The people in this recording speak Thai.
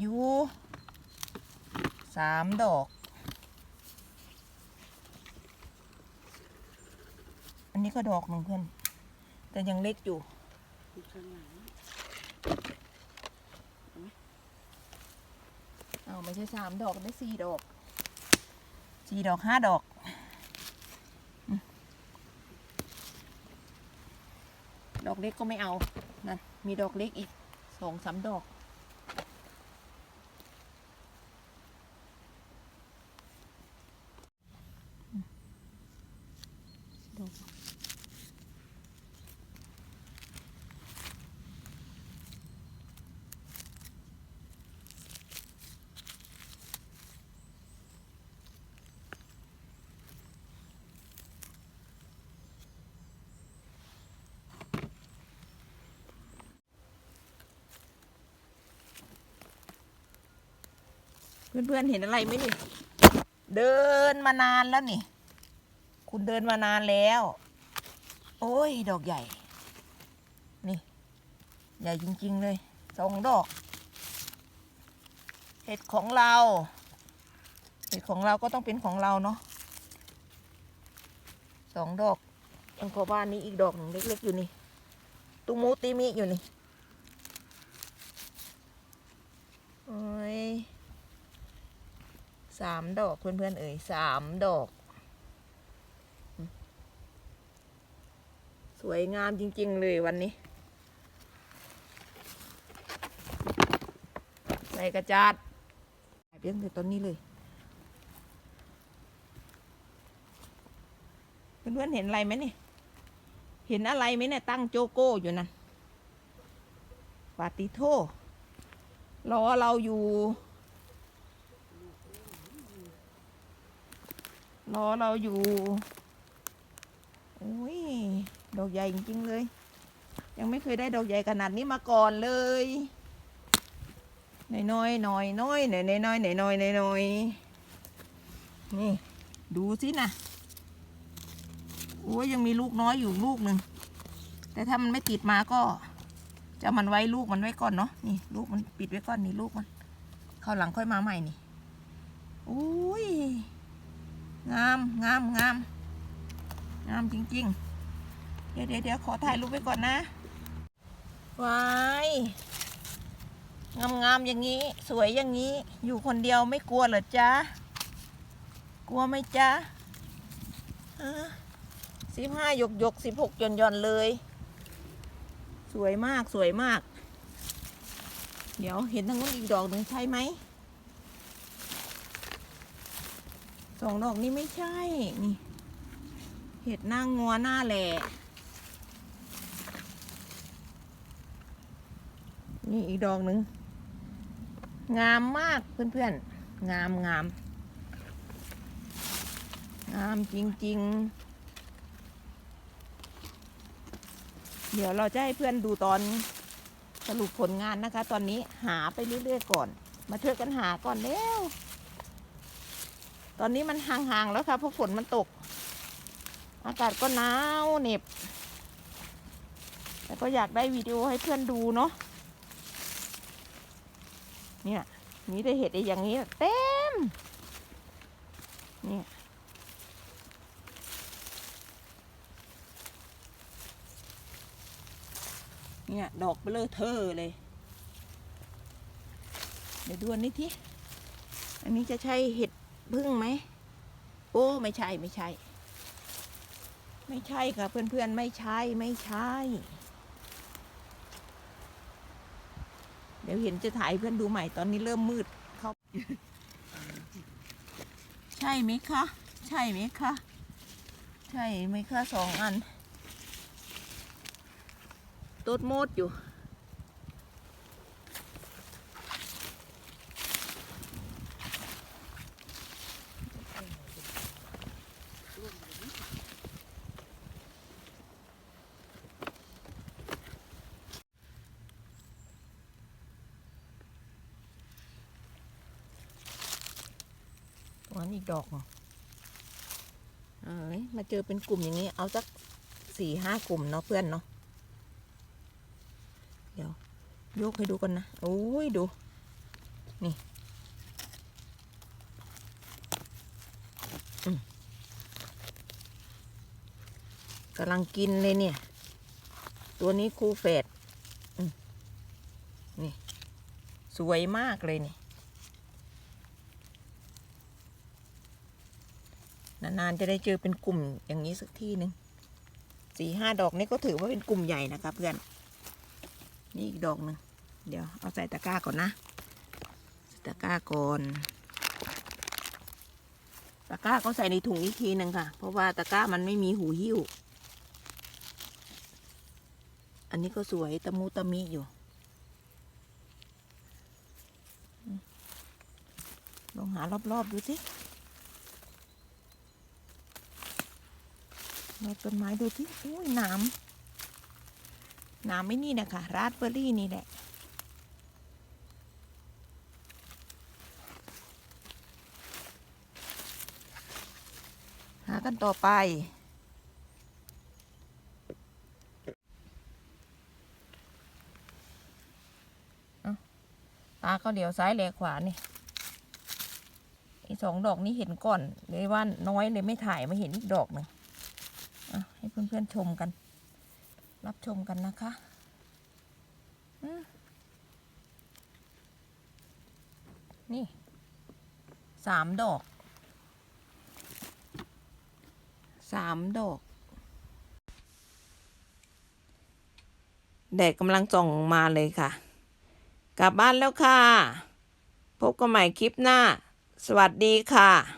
อยู่สามดอก อันนี้ก็ดอกหนึ่งเพื่อน แต่ยังเล็กอยู่เอาไม่ใช่สามดอกได้สี่ดอกสี่ดอกห้าดอกดอกเล็กก็ไม่เอา นั่น มีดอกเล็กอีกสองสามดอก เพื่อนๆเห็นอะไรไหมนี่ เดินมานานแล้วนี่ คุณเดินมานานแล้ว โอ้ย ดอกใหญ่ นี่ ใหญ่จริง ๆ เลยสองดอก เห็ดของเรา เห็ดของเราก็ต้องเป็นของเราเนาะสองดอกตรงขอบ้านนี้อีกดอกหนึ่งเล็ก ๆ อยู่นี่ ตุมูติมิอยู่นี่ โอ้ย สามดอกเพื่อนๆเอ่ยสามดอก สวยงามจริง ๆ เลยวันนี้ ใส่กระจาดเพียงแต่ต้นนี้เลย เพื่อนๆเห็นอะไรไหมนี่เห็นอะไรไหมเนี่ยตั้งโจโก้อยู่นั่นปาติโทรอเราอยู่ รอเราอยู่โอ้ยดอกใหญ่จริงๆเลย ยังไม่เคยได้ดอกใหญ่ขนาดนี้มาก่อนเลยหน่อยน้อยๆหน่อยน้อยหน่อยน้อยหน่อยน้อยหน่อยน้อยนี่ ดูสินะโอ้ยยังมีลูกน้อยอยู่ลูกหนึ่งแต่ถ้ามันไม่ติดมาก็ จะมันไว้ลูกมันไว้ก่อนเนาะนี่ ลูกมันปิดไว้ก่อนนี่ลูกมันเข้าหลังค่อยมาใหม่นี่โอ้ย งามงามงามงามจริง ๆ เดี๋ยวเดี๋ยวขอถ่ายรูปไว้ก่อนนะวายงามงามอย่างนี้ สวยอย่างนี้ อยู่คนเดียวไม่กลัวเหรอจ๊ะ กลัวไหมจ๊ะสิบห้าหยกหยกสิบหกหย่อนหย่อนเลย สวยมากสวยมาก เดี๋ยวเห็นทางนู้นอีกดอกหนึ่งใช่ไหม สองดอกนี้ไม่ใช่ นี่ เห็ดหน้างัวหน้าแหล่นี่อีกดอกหนึ่ง งามมากเพื่อนๆ งามงาม งามจริง ๆ เดี๋ยวเราจะให้เพื่อนดูตอนสรุปผลงานนะคะ ตอนนี้หาไปเรื่อยๆก่อน มาช่วยกันหาก่อนเร็ว ตอนนี้มันห่างๆแล้วค่ะเพราะฝนมันตก อากาศก็หนาวเหน็บ แต่ก็อยากได้วิดีโอให้เพื่อนดูเนาะเนี่ยมีได้เห็ดไอ้อย่างนี้เต็มเนี่ยเนี่ย ดอกเบลอเธอเลย เดี๋ยวดูอันนี้ทีอันนี้จะใช่เห็ด พึ่งไหม โอ้ไม่ใช่ไม่ใช่ ไม่ใช่ค่ะ เพื่อนๆ ไม่ใช่ไม่ใช่ เดี๋ยวเห็นจะถ่ายเพื่อนดูใหม่ตอนนี้เริ่มมืดเขาใช่ไหมคะ ใช่ไหมคะ ใช่ไหมคะสองอันต้นโมดอยู่ อีกดอกเหรอเอ้ยมาเจอเป็นกลุ่มอย่างนี้ เอาสักสี่ห้ากลุ่มเนาะเพื่อนเนาะ เดี๋ยว ยกให้ดูกันนะ โอ้ยดู นี่กำลังกินเลยเนี่ย ตัวนี้คูเฟดนี่ สวยมากเลยนี่ นานๆจะได้เจอเป็นกลุ่มอย่างนี้สักที่หนึ่งสี่ห้าดอกนี่ก็ถือว่าเป็นกลุ่มใหญ่นะคะเพื่อน นี่อีกดอกหนึ่งเดี๋ยวเอาใส่ตะกร้าก่อนนะใส่ตะกร้าก่อน ตะกร้าก็ใส่ในถุงอีกทีหนึ่งค่ะ เพราะว่าตะกร้ามันไม่มีหูหิ้ว อันนี้ก็สวยตะมูตะมิอยู่ลองหารอบๆดูสิ รอบต้นไม้ดูสิอุ้ยหนามหนามไม่นี่นะคะราสเบอร์รี่นี่แหละหากันต่อไปตาก็เดี๋ยวซ้ายแลขวานี่อีสองดอกนี้เห็นก่อนเลยว่าน้อยเลยไม่ถ่ายมาเห็นอีกดอกหนึ่ง เพื่อนๆชมกัน รับชมกันนะคะนี่สามดอกสามดอกแดดกำลังส่องมาเลยค่ะ กลับบ้านแล้วค่ะ พบกันใหม่คลิปหน้า สวัสดีค่ะ